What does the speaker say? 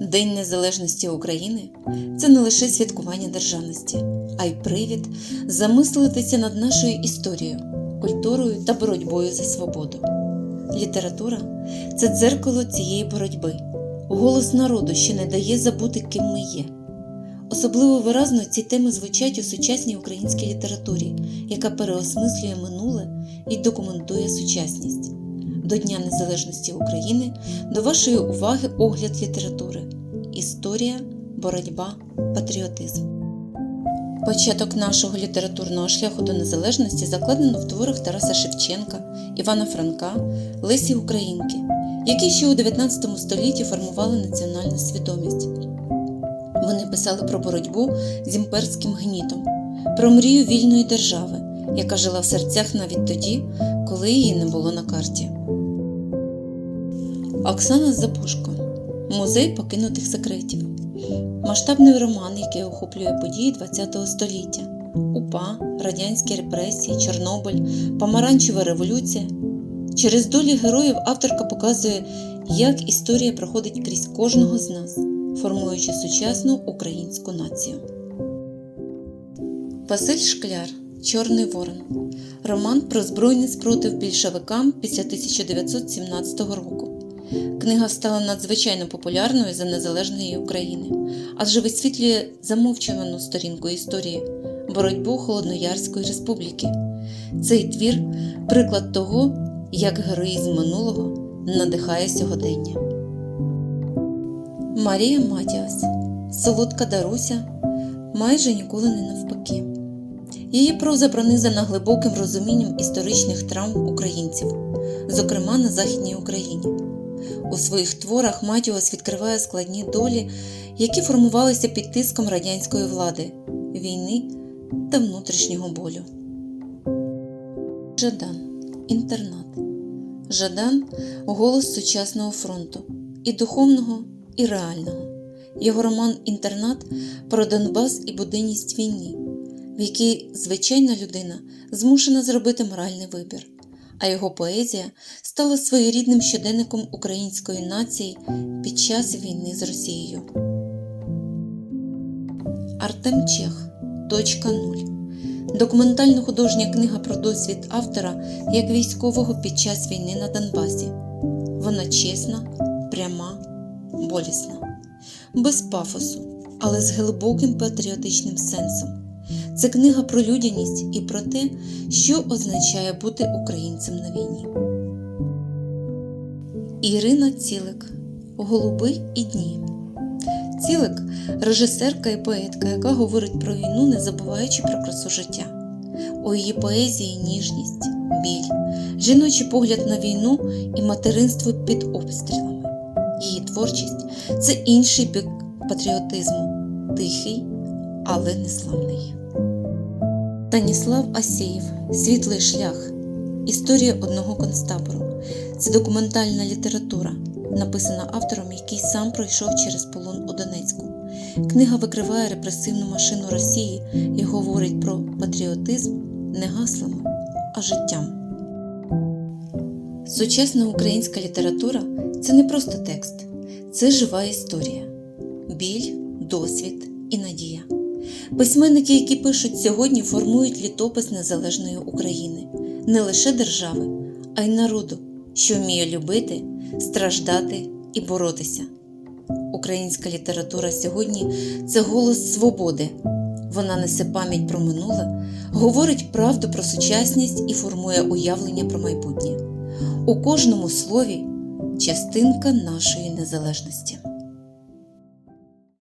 День Незалежності України це не лише святкування державності, а й привід замислитися над нашою історією, культурою та боротьбою за свободу. Література це дзеркало цієї боротьби, голос народу, що не дає забути, ким ми є. Особливо виразно ці теми звучать у сучасній українській літературі, яка переосмислює минуле і документує сучасність. До Дня Незалежності України до вашої уваги огляд літератури. Історія, боротьба, патріотизм. Початок нашого літературного шляху до незалежності закладено в творах Тараса Шевченка, Івана Франка, Лесі Українки, які ще у 19 столітті формували національну свідомість. Вони писали про боротьбу з імперським гнітом, про мрію вільної держави, яка жила в серцях навіть тоді, коли її не було на карті. Оксана Запушко Музей покинутих секретів. Масштабний роман, який охоплює події ХХ століття: УПА, радянські репресії, Чорнобиль, Помаранчева революція. Через долі героїв авторка показує, як історія проходить крізь кожного з нас, формуючи сучасну українську націю. Василь Шкляр Чорний Ворон. Роман про збройний спротив більшовикам після 1917 року. Книга стала надзвичайно популярною за незалежної України, адже висвітлює замовчувану сторінку історії боротьбу Холодноярської республіки. Цей твір приклад того, як героїзм минулого надихає сьогодення. Марія Матіас Солодка Даруся майже ніколи не навпаки. Її проза пронизана глибоким розумінням історичних травм українців, зокрема на Західній Україні. У своїх творах Матіос відкриває складні долі, які формувалися під тиском радянської влади, війни та внутрішнього болю. Жадан інтернат. Жадан голос сучасного фронту і духовного, і реального. Його роман Інтернат про Донбас і буденність війни, в якій звичайна людина змушена зробити моральний вибір а його поезія стала своєрідним щоденником української нації під час війни з Росією. Артем Чех. Точка нуль. Документально художня книга про досвід автора як військового під час війни на Донбасі. Вона чесна, пряма, болісна, без пафосу, але з глибоким патріотичним сенсом. Це книга про людяність і про те, що означає бути українцем на війні. Ірина Цілик Голуби і дні. Цілик режисерка і поетка, яка говорить про війну, не забуваючи про красу життя. У її поезії ніжність, біль, жіночий погляд на війну і материнство під обстрілами. Її творчість це інший бік патріотизму, тихий, але несламний. Станіслав Асєєв Світлий шлях. Історія одного концтабору. Це документальна література, написана автором, який сам пройшов через полон у Донецьку. Книга викриває репресивну машину Росії і говорить про патріотизм не гаслами, а життям. Сучасна українська література це не просто текст, це жива історія, біль, досвід і надія. Письменники, які пишуть сьогодні, формують літопис незалежної України, не лише держави, а й народу, що вміє любити, страждати і боротися. Українська література сьогодні це голос свободи. Вона несе пам'ять про минуле, говорить правду про сучасність і формує уявлення про майбутнє. У кожному слові частинка нашої незалежності.